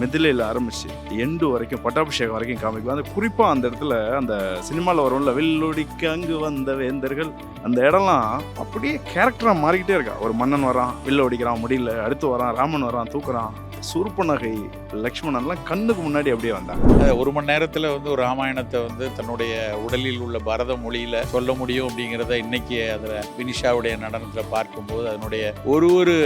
மிதிலையில் ஆரம்பிச்சு எண்டு வரைக்கும் பட்டாபிஷேகம் வரைக்கும் காமிக்கும். அந்த குறிப்பாக அந்த இடத்துல அந்த சினிமாவில் வரும்ல வெள்ளொடிக்கு அங்கு வந்த வேந்தர்கள் அந்த இடம்லாம் அப்படியே கேரக்டராக மாறிக்கிட்டே இருக்கா. ஒரு மன்னன் வரான் வில்ல ஒடிக்கிறான் முடியல அடுத்து வரான் ராமன் வரான் தூக்குறான் சூர்பனகை லக்ஷ்மணன்லாம் கண்ணுக்கு முன்னாடி அப்படியே வந்தாங்க ஒரு மணி நேரத்தில் வந்து ஒரு ராமாயணத்தை வந்து தன்னுடைய உடலில் உள்ள பரத மொழியில் சொல்ல முடியும் அப்படிங்கிறத இன்னைக்கு அதில் வினிஷாவுடைய நடனத்தில் பார்க்கும்போது அதனுடைய ஒரு ஒரு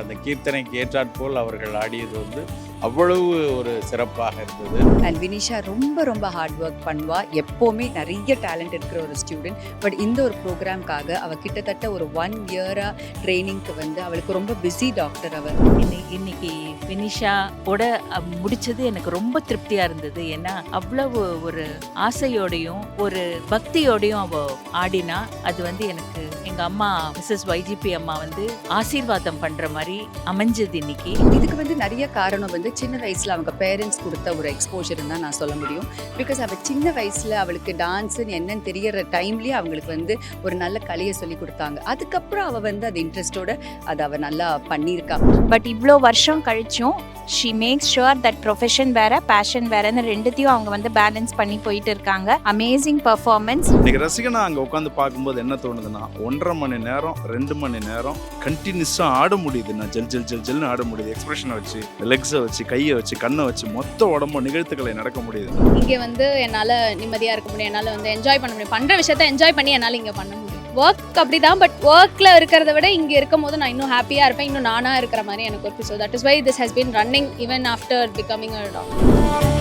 அந்த கீர்த்தனைக்கு ஏற்றாற்போல் அவர்கள் ஆடியது வந்து அவ்வளவு ஒரு சிறப்பாக இருந்தது. அண்ட் வினிஷா ரொம்ப ரொம்ப ஹார்ட் ஒர்க் பண்ணுவா. எப்போவுமே நிறைய டேலண்ட் இருக்கிற ஒரு ஸ்டூடெண்ட் பட் இந்த ஒரு ப்ரோக்ராம்க்காக அவள் கிட்டத்தட்ட ஒரு ஒன் இயராக ட்ரைனிங்க்கு வந்து அவளுக்கு ரொம்ப பிஸி டாக்டர் அவள் இன்னை- இன்னைக்கு வினிஷாவோட அஹ், முடிச்சது எனக்கு ரொம்ப திருப்தியா இருந்தது. ஏன்னா அவ்வளவு ஒரு ஆசையோடையும் ஒரு பக்தியோடையும் அவ ஆடினா அது வந்து எனக்கு எங்க அம்மா மிஸ்ஸஸ் வைஜிபி அம்மா வந்து ஆசீர்வாதம் பண்ற மாதிரி அமைஞ்சது இன்னைக்கு. இதுக்கு வந்து நிறைய காரணம் வந்து சின்ன வயசில் அவங்க பேரண்ட்ஸ் கொடுத்த ஒரு எக்ஸ்போஷர் தான் நான் சொல்ல முடியும். பிகாஸ் அவள் சின்ன வயசில் அவளுக்கு டான்ஸுன்னு என்னன்னு தெரியற டைம்லேயே அவங்களுக்கு வந்து ஒரு நல்ல கலையை சொல்லி கொடுத்தாங்க. அதுக்கப்புறம் அவள் வந்து அது இன்ட்ரெஸ்டோட அதை அவள் நல்லா பண்ணியிருக்கா. பட் இவ்வளோ வருஷம் கழிச்சும் she makes sure that profession வேற பேஷன் வேறன்னு ரெண்டுத்தையும் அவங்க வந்து பேலன்ஸ் பண்ணி போயிட்டு இருக்காங்க. அமேசிங் பர்ஃபார்மன்ஸ் இன்னைக்கு ரசிகனா அங்கே உட்காந்து பார்க்கும்போது என்ன தோணுதுன்னா ஒன்றரை மணி நேரம் ரெண்டு மணி நேரம் கண்டினியூஸாக ஆட முடியுது நான் ஜெல் ஜெல் ஜெல் ஜெல்னு ஆட முடியுது. எக்ஸ்பிரஷனை வச்சு லெக்ஸை வச்சு கையை வச்சு கண்ணை வச்சு மொத்த உடம்பு நிகழ்த்துக்களை நடக்க முடியுது. இங்கே வந்து என்னால் நிம்மதியாக இருக்க முடியும். என்னால் வந்து என்ஜாய் பண்ண முடியும். பண்ணுற விஷயத்த என்ஜாய் பண்ணி என்னால் இங்கே பண்ண முடியும். ஒர்க் அப்படி தான் பட் ஒர்க்கில் இருக்கிறத விட இங்கே இருக்கும் போது நான் இன்னும் ஹாப்பியாக இருப்பேன். இன்னும் நானாக இருக்கிற மாதிரி எனக்கு ஒரு so that is why this has been running even after becoming a doctor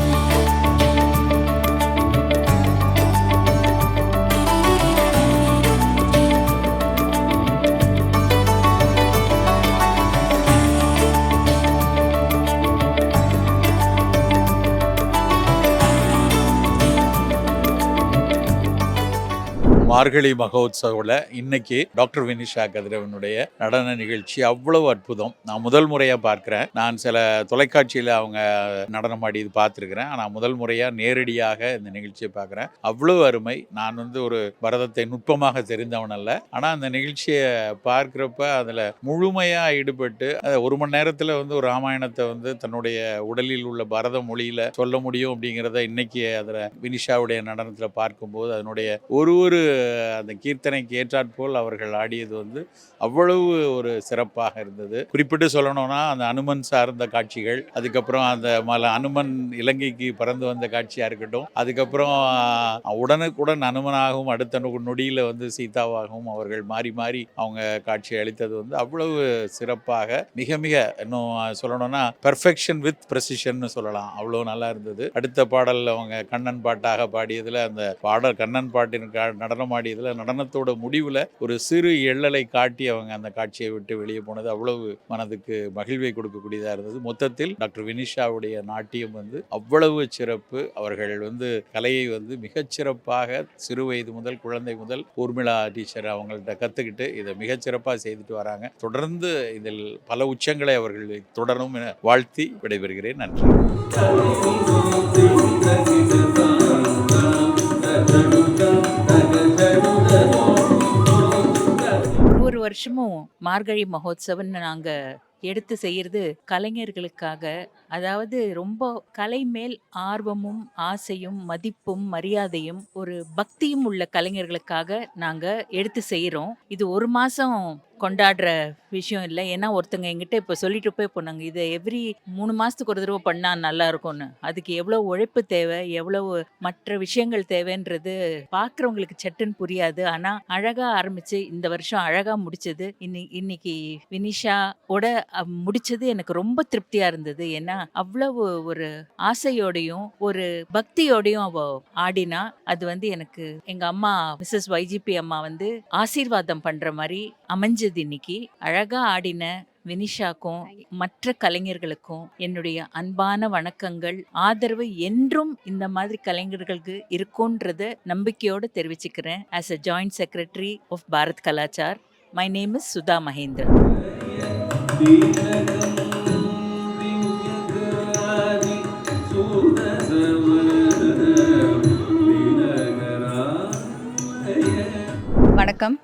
Margazhi மகோத்சவில் இன்னைக்கு டாக்டர் வினிஷா கதிரவனுடைய நடன நிகழ்ச்சி அவ்வளவு அற்புதம். நான் முதல் முறையாக பார்க்குறேன். நான் சில தொலைக்காட்சியில் அவங்க நடனம் ஆடி இது பார்த்துருக்குறேன். ஆனால் முதல் முறையாக நேரடியாக இந்த நிகழ்ச்சியை பார்க்குறேன். அவ்வளவு அருமை. நான் வந்து ஒரு பரதத்தை நுட்பமாக தெரிந்தவன் அல்ல. ஆனால் அந்த நிகழ்ச்சியை பார்க்குறப்ப அதில் முழுமையாக ஈடுபட்டு ஒரு மணி நேரத்தில் வந்து ஒரு ராமாயணத்தை வந்து தன்னுடைய உடலில் உள்ள பரத மொழியில் சொல்ல முடியும் அப்படிங்கிறத இன்னைக்கு அதில் வினிஷாவுடைய நடனத்தில் பார்க்கும்போது அதனுடைய ஒரு ஒரு அந்த கீர்த்தனைக்கு ஏற்றாற்போல் அவர்கள் ஆடியது வந்து அவ்வளவு ஒரு சிறப்பாக இருந்தது. குறிப்பிட்டு சொல்லணும்னா அந்த அனுமன் சார்ந்த காட்சிகள் அதுக்கப்புறம் அந்த மல அனுமன் இலங்கைக்கு பறந்து வந்த காட்சியாக இருக்கட்டும் அதுக்கப்புறம் உடனுக்குடன் அனுமனாகவும் அடுத்த நொ- வந்து சீதாவாகவும் அவர்கள் மாறி மாறி அவங்க காட்சி அளித்தது வந்து அவ்வளவு சிறப்பாக மிக மிக இன்னும் சொல்லணும்னா பெர்ஃபெக்ஷன் வித் ப்ரெசிஷன் சொல்லலாம். அவ்வளோ நல்லா இருந்தது. அடுத்த பாடலில் அவங்க கண்ணன் பாட்டாக பாடியதில் அந்த பாடல் கண்ணன் பாட்டின் நடனம் நடனம் இதில் நடனத்தோட முடிவில் ஒரு சிறு எள்ளலை காட்டி அவங்க அந்த காட்சியை விட்டு வெளியே போனது. அவ்வளவு மனதுக்கு மகிழ்வை கொடுக்கக்கூடியதாக இருந்தது. மொத்தத்தில் டாக்டர் வினிஷாவுடைய நாட்டியம் வந்து அவ்வளவு சிறப்பு. அவர்கள் வந்து கலையை வந்து மிகச்சிறப்பாக சிறு வயது முதல் குழந்தை முதல் ஊர்மிளா டீச்சர் அவங்கள்ட்ட கற்றுக்கிட்டு இதை மிகச்சிறப்பாக செய்துட்டு வராங்க. தொடர்ந்து இதில் பல உச்சங்களை அவர்கள் தொடரும் என வாழ்த்தி விடைபெறுகிறேன். நன்றி. வருஷமும் மார்கழி மகோத்சவம்னு நாங்கள் எடுத்து செய்யறது கலைஞர்களுக்காக. அதாவது ரொம்ப கலை மேல் ஆர்வமும் ஆசையும் மதிப்பும் மரியாதையும் ஒரு பக்தியும் உள்ள கலைஞர்களுக்காக நாங்க எடுத்து செய்யறோம். இது ஒரு மாசம் கொண்டாடுற விஷயம் இல்லை. ஏன்னா ஒருத்தங்க எங்கிட்ட இப்போ சொல்லிட்டு போய் போனாங்க இதை எவ்ரி மூணு மாதத்துக்கு ஒரு தடவை பண்ணால் நல்லா இருக்கும்னு. அதுக்கு எவ்வளோ உழைப்பு தேவை எவ்வளவு மற்ற விஷயங்கள் தேவைன்றது பார்க்குறவங்களுக்கு சட்டுன்னு புரியாது. ஆனால் அழகாக ஆரம்பித்து இந்த வருஷம் அழகாக முடிச்சது. இன்னி இன்னைக்கு வினிஷாவோட முடிச்சது எனக்கு ரொம்ப திருப்தியா இருந்தது. ஏன்னா அவ்வளவு ஒரு ஆசையோடையும் ஒரு பக்தியோடையும் அவ ஆடினா அது வந்து எனக்கு எங்க அம்மா மிஸ்ஸஸ் வைஜிபி அம்மா வந்து ஆசீர்வாதம் பண்ற மாதிரி அமைஞ்சது இன்னைக்கு. அழகா ஆடின வினிஷாக்கும் மற்ற கலைஞர்களுக்கும் என்னுடைய அன்பான வணக்கங்கள். ஆதரவு என்றும் இந்த மாதிரி கலைஞர்களுக்கு இருக்கும்ன்றத நம்பிக்கையோட தெரிவிச்சுக்கிறேன். As a joint secretary of Bharat Kalachar my name is Sudha Mahendran வணக்கம்.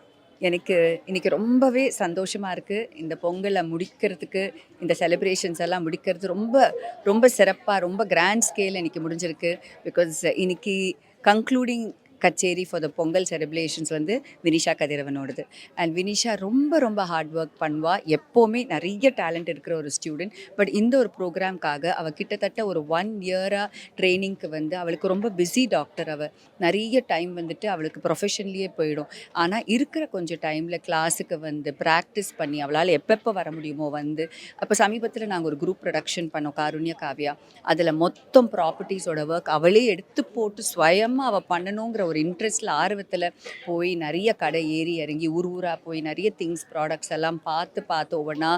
எனக்கு இன்னைக்கு ரொம்பவே சந்தோஷமாக இருக்குது இந்த பொங்கலை முடிக்கிறதுக்கு இந்த செலிப்ரேஷன்ஸ் எல்லாம் முடிக்கிறது ரொம்ப ரொம்ப சிறப்பாக ரொம்ப கிராண்ட் ஸ்கேல் இன்னைக்கு முடிஞ்சிருக்கு. பிகாஸ் இன்றைக்கி கன்க்ளூடிங் கச்சேரி ஃபார் த பொங்கல் செலிப்ரேஷன்ஸ் வந்து வினிஷா கதிரவனோடது. அண்ட் வினிஷா ரொம்ப ரொம்ப ஹார்ட் ஒர்க் பண்ணுவா. எப்போவுமே நிறைய டேலண்ட் இருக்கிற ஒரு ஸ்டூடெண்ட் பட் இந்த ஒரு ப்ரோக்ராம்க்காக அவள் கிட்டத்தட்ட ஒரு ஒன் இயராக ட்ரைனிங்க்கு வந்து அவளுக்கு ரொம்ப பிஸி டாக்டர் அவள் நிறைய டைம் வந்துட்டு அவளுக்கு ப்ரொஃபஷன்லேயே போயிடும். ஆனால் இருக்கிற கொஞ்சம் டைமில் கிளாஸுக்கு வந்து ப்ராக்டிஸ் பண்ணி அவளால் எப்பப்போ வர முடியுமோ வந்து அப்போ சமீபத்தில் நாங்கள் ஒரு குரூப் ப்ரொடக்ஷன் பண்ணோம் காருண்ய காவியா. அதில் மொத்தம் ப்ராப்பர்ட்டிஸோட ஒர்க் அவளே எடுத்து போட்டு ஸ்வயமாக அவள் பண்ணணுங்கிற ஒரு இன்ட்ரெஸ்ட்டில் ஆர்வத்தில் போய் நிறைய கடை ஏறி இறங்கி ஊர் ஊராக போய் நிறைய திங்ஸ் ப்ராடக்ட்ஸ் எல்லாம் பார்த்து பார்த்து ஒவ்வொன்றா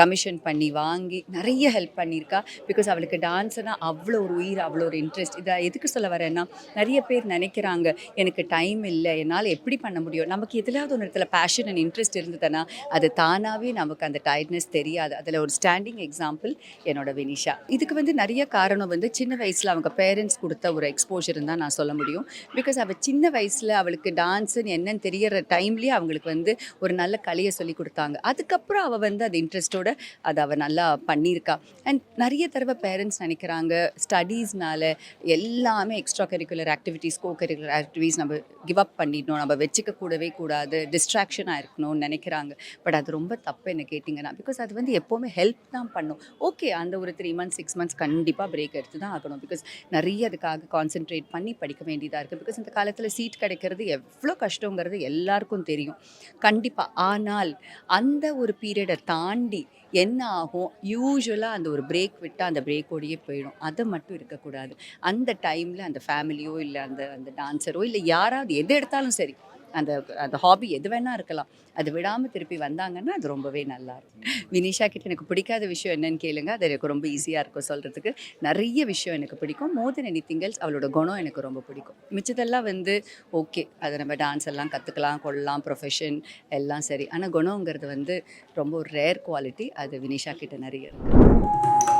கமிஷன் பண்ணி வாங்கி நிறைய ஹெல்ப் பண்ணியிருக்கா. பிகாஸ் அவளுக்கு டான்ஸ்னால் அவ்வளோ ஒரு உயிர் அவ்வளோ ஒரு இன்ட்ரெஸ்ட் இதை எதுக்கு சொல்ல வரேன்னா நிறைய பேர் நினைக்கிறாங்க எனக்கு டைம் இல்லை என்னால் எப்படி பண்ண முடியும்? நமக்கு எதுலாவது ஒரு இடத்துல பேஷன் அண்ட் இன்ட்ரெஸ்ட் இருந்ததுன்னா அது தானாகவே நமக்கு அந்த டயர்ட்னஸ் தெரியாது. அதில் ஒரு ஸ்டாண்டிங் எக்ஸாம்பிள் என்னோட வினிஷா. இதுக்கு வந்து நிறைய காரணம் வந்து சின்ன வயசில் அவங்க பேரண்ட்ஸ் கொடுத்த ஒரு எக்ஸ்போஜர் தான் நான் சொல்ல முடியும். பிகாஸ் அவள் சின்ன வயசில் அவளுக்கு டான்ஸுன்னு என்னன்னு தெரியற டைம்லேயே அவங்களுக்கு வந்து ஒரு நல்ல கலையை சொல்லி கொடுத்தாங்க. அதுக்கப்புறம் அவள் வந்து அது இன்ட்ரெஸ்ட்டோட அதை அவள் நல்லா பண்ணியிருக்கா. அண்ட் நிறைய தடவை பேரண்ட்ஸ் நினைக்கிறாங்க ஸ்டடீஸ்னால எல்லாமே extra curricular activities co curricular activities நம்ம கிவ் அப் பண்ணிடணும். நம்ம வச்சுக்க கூடவே கூடாது டிஸ்ட்ராக்ஷனாக இருக்கணும்னு நினைக்கிறாங்க. பட் அது ரொம்ப தப்பு என்ன கேட்டிங்கன்னா பிகாஸ் அது வந்து எப்போவுமே ஹெல்ப் தான் பண்ணும். ஓகே அந்த ஒரு த்ரீ மந்த்ஸ் சிக்ஸ் மந்த்ஸ் கண்டிப்பாக பிரேக் எடுத்து தான் ஆகணும். பிகாஸ் நிறைய அதுக்காக கான்சென்ட்ரேட் பண்ணி படிக்க வேண்டியதாக இருக்குது பிகாஸ் இந்த காலத்தில் சீட் கிடைக்கிறது எவ்வளோ கஷ்டங்கிறது எல்லாருக்கும் தெரியும். கண்டிப்பாக ஆனால் அந்த ஒரு பீரியடை தாண்டி என்ன ஆகும்? யூஸ்வலாக அந்த ஒரு பிரேக் விட்டால் அந்த பிரேக்கோடையே போயிடும். அது மட்டும் இருக்கக்கூடாது. அந்த டைமில் அந்த ஃபேமிலியோ இல்லை அந்த அந்த டான்ஸரோ இல்லை யாராவது எது எடுத்தாலும் சரி. அந்த அந்த ஹாபி எது வேணால் இருக்கலாம். அது விடாமல் திருப்பி வந்தாங்கன்னா அது ரொம்பவே நல்லா இருக்கும். வினிஷா கிட்ட எனக்கு பிடிக்காத விஷயம் என்னன்னு கேளுங்க. அது எனக்கு ரொம்ப ஈஸியாக இருக்கும் சொல்கிறதுக்கு நிறைய விஷயம் எனக்கு பிடிக்கும். மோர் தென் எனி திங்கல்ஸ் அவளோட குணம் எனக்கு ரொம்ப பிடிக்கும். மிச்சதெல்லாம் வந்து ஓகே அதை நம்ம டான்ஸ் எல்லாம் கற்றுக்கலாம் கொள்ளலாம் ப்ரொஃபஷன் எல்லாம் சரி. ஆனால் குணங்கிறது வந்து ரொம்ப ஒரு ரேர் குவாலிட்டி அது வினிஷா கிட்ட நிறைய இருக்குது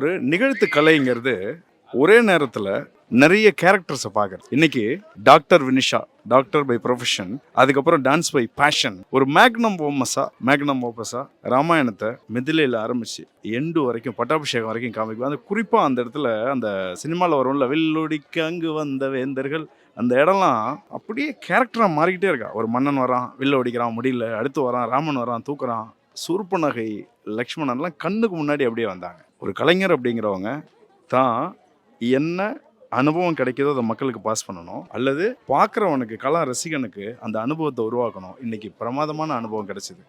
ஒரு நிகழ்த்து கலைங்கிறது ஒரே நேரத்தில் நிறைய கேரக்டர்ஸை பார்க்குறது இன்னைக்கு doctor Vinisha doctor by profession அதுக்கப்புறம் டான்ஸ் பை பேஷன் ஒரு மேக்னம் ஓமஸா மேக்னம் ஓபஸா ராமாயணத்தை மிதிலையில் ஆரம்பிச்சு எண்டு வரைக்கும் பட்டாபிஷேகம் வரைக்கும் காமிக்கும். அந்த குறிப்பாக அந்த இடத்துல அந்த சினிமாவில் வரும்ல வில்லொடிக்கு அங்கு வந்த வேந்தர்கள் அந்த இடம்லாம் அப்படியே கேரக்டராக மாறிக்கிட்டே இருக்கா. ஒரு மன்னன் வரான் வில்ல ஒடிக்கிறான் முடியல அடுத்து வரான் ராமன் வரான் தூக்குறான் சூர்பநகை லக்ஷ்மணன்லாம் கண்ணுக்கு முன்னாடி அப்படியே வந்தாங்க. ஒரு கலைஞர் அப்படிங்கிறவங்க தான் என்ன அனுபவம் கிடைக்கிதோ அதை மக்களுக்கு பாஸ் பண்ணணும். அல்லது பார்க்குறவனுக்கு கலா ரசிகனுக்கு அந்த அனுபவத்தை உருவாக்கணும். இன்றைக்கி பிரமாதமான அனுபவம் கிடைச்சிது.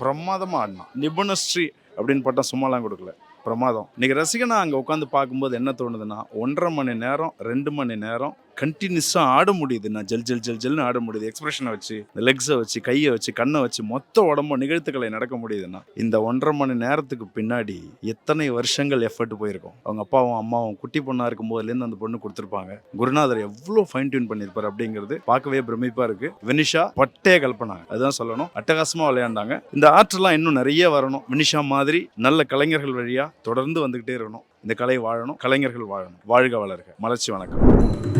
பிரமாதமாக ஆடினான் நிபுணஸ்ரீ அப்படின்னு பட்டம் சும்மாலாம் கொடுக்கல. பிரமாதம். இன்னைக்கு ரசிகனா அங்கே உட்காந்து பார்க்கும்போது என்ன தோணுதுன்னா ஒன்றரை மணி நேரம் ரெண்டு மணி நேரம் கண்டினியூஸாக ஆட முடியுது. நான் ஜல் ஜல் ஜல் ஜல்னு ஆட முடியுது. எக்ஸ்பிரஷனை வச்சு இந்த லெக்ஸை வச்சு கையை வச்சு கண்ணை வச்சு மொத்த உடம்பு நிகழ்த்துக்களை நடக்க முடியுதுன்னா இந்த ஒன்றரை மணி நேரத்துக்கு பின்னாடி எத்தனை வருஷங்கள் எஃபர்ட் போயிருக்கும்? அவங்க அப்பாவும் அம்மாவும் குட்டி பொண்ணாக இருக்கும் போதுலேருந்து அந்த பொண்ணு கொடுத்துருப்பாங்க. குருநாதர் எவ்வளோ ஃபைன் டியூன் பண்ணியிருப்பார் அப்படிங்கிறது பார்க்கவே பிரமிப்பாக இருக்கு. வினிஷா பட்டே கல்பனாங்க அதுதான் சொல்லணும். அட்டகாசமாக விளையாண்டாங்க. இந்த ஆற்றெல்லாம் இன்னும் நிறைய வரணும். வினிஷா மாதிரி நல்ல கலைஞர்கள் வழியாக தொடர்ந்து வந்துக்கிட்டே இருக்கணும். இந்த கலை வாழணும். கலைஞர்கள் வாழணும். வாழ்க வளர்க. மலர்ச்சி வணக்கம்.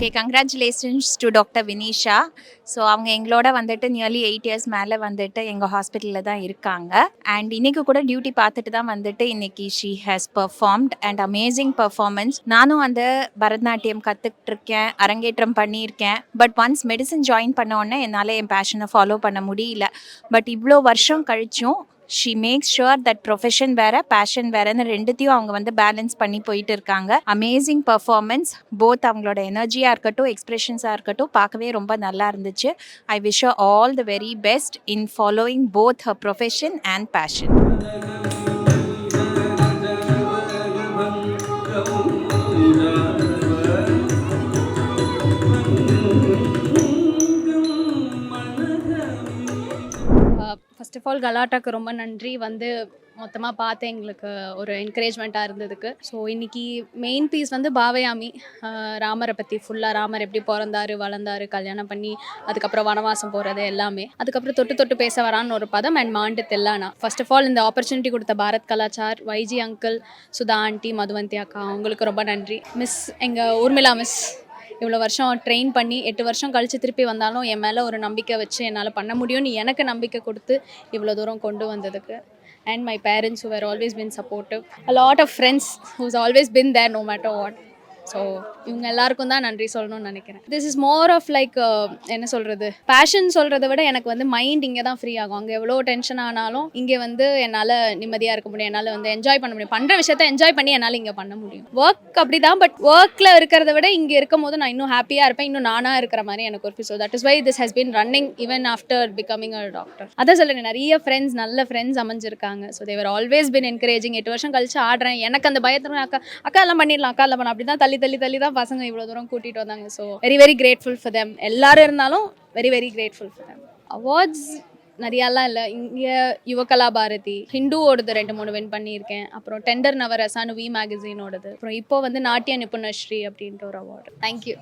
Okay congratulations to doctor Vinisha so அவங்க எங்களோட வந்துட்டு நியர்லி எயிட் இயர்ஸ் மேலே வந்துட்டு எங்கள் ஹாஸ்பிட்டலில் தான் இருக்காங்க. அண்ட் இன்னைக்கு கூட டியூட்டி பார்த்துட்டு தான் வந்துட்டு இன்னைக்கு she has performed and amazing performance நானும் வந்து பரதநாட்டியம் கற்றுக்கிட்டு இருக்கேன் அரங்கேற்றம் பண்ணியிருக்கேன். பட் ஒன்ஸ் மெடிசன் ஜாயின் பண்ண உடனே என்னால் என் பேஷனை ஃபாலோ பண்ண முடியல. பட் இவ்வளோ வருஷம் கழிச்சும் she makes sure that profession வேற பேஷன் வேறன்னு ரெண்டுத்தையும் அவங்க வந்து பேலன்ஸ் பண்ணி போயிட்டு இருக்காங்க. அமேசிங் பர்ஃபார்மன்ஸ் போத் அவங்களோட எனர்ஜியாக இருக்கட்டும் எக்ஸ்பிரஷன்ஸாக இருக்கட்டும் பார்க்கவே ரொம்ப நல்லா இருந்துச்சு. I wish all the very best in following both her profession and passion first of all கலாட்டாக்கு ரொம்ப நன்றி. வந்து மொத்தமாக பார்த்து எங்களுக்கு ஒரு என்கரேஜ்மெண்ட்டாக இருந்ததுக்கு. ஸோ இன்றைக்கி மெயின் பீஸ் வந்து பாவயாமி. ராமரை பற்றி ஃபுல்லாக ராமர் எப்படி பிறந்தாரு வளர்ந்தாரு கல்யாணம் பண்ணி அதுக்கப்புறம் வனவாசம் போகிறது எல்லாமே. அதுக்கப்புறம் தொட்டு தொட்டு பேச வரான்னு ஒரு பதம் அண்ட் மாண்டு தெல்லானா. ஃபர்ஸ்ட் ஆஃப் ஆல் இந்த ஆப்பர்ச்சுனிட்டி கொடுத்த பாரத் கலாச்சார் வைஜி அங்கிள் சுதா ஆண்டி மதுவந்தி அக்கா அவங்களுக்கு ரொம்ப நன்றி. மிஸ் எங்கள் ஊர்மிளா மிஸ் இவ்வளோ வருஷம் ட்ரெயின் பண்ணி எட்டு வருஷம் கழித்து திருப்பி வந்தாலும் என் மேலே ஒரு நம்பிக்கை வச்சு என்னால் பண்ண முடியும்னு எனக்கு நம்பிக்கை கொடுத்து இவ்வளோ தூரம் கொண்டு வந்ததுக்கு. And my parents who are always been supportive a lot of friends who's always been there no matter what so இவங்க எல்லாருக்கும் தான் நன்றி சொல்லணும்னு நினைக்கிறேன். This is more of like என்ன சொல்கிறது பேஷன் சொல்கிறத விட எனக்கு வந்து மைண்ட் இங்கே தான் ஃப்ரீ ஆகும். அங்கே எவ்வளோ டென்ஷன் ஆனாலும் இங்கே வந்து என்னால் நிம்மதியாக இருக்க முடியும். என்னால் வந்து என்ஜாய் பண்ண முடியும். பண்ணுற விஷயத்த என்ஜாய் பண்ணி என்னால் இங்கே பண்ண முடியும். ஒர்க் அப்படி தான் பட் ஒர்க்கில் இருக்கிறத விட இங்கே இருக்கும் போது நான் இன்னும் ஹாப்பியாக இருப்பேன். இன்னும் நானாக இருக்கிற மாதிரி எனக்கு ஒரு so that is why this has been running even after becoming a doctor அதான் சொல்லுங்கள் நிறைய ஃப்ரெண்ட்ஸ் நல்ல friends அமைஞ்சிருக்காங்க. So they've always been encouraging எட்டு வருஷம் கழிச்சு ஆடுறேன். எனக்கு அந்த பயத்துல அக்கா அக்கா எல்லாம் பண்ணிடலாம். அக்கா எல்லாம் பண்ண அப்படி தான் தள்ளி தள்ளி தள்ளி தான் பசங்க இவ்வளோ தூரம் கூட்டிகிட்டு வந்தாங்க. So very very grateful for them எல்லாரும் இருந்தாலும் very very grateful for them awards நிறையாலாம் இல்லை. இங்கே யுவகலா பாரதி ஹிந்துவோடது ரெண்டு மூணு வின் பண்ணியிருக்கேன். அப்புறம் டெண்டர் நவரசானு வி மேகசினோடது அப்புறம் இப்போ வந்து நாட்டிய நிபுணஸ்ரீ அப்படின்ட்டு ஒரு அவார்டு தேங்க்யூ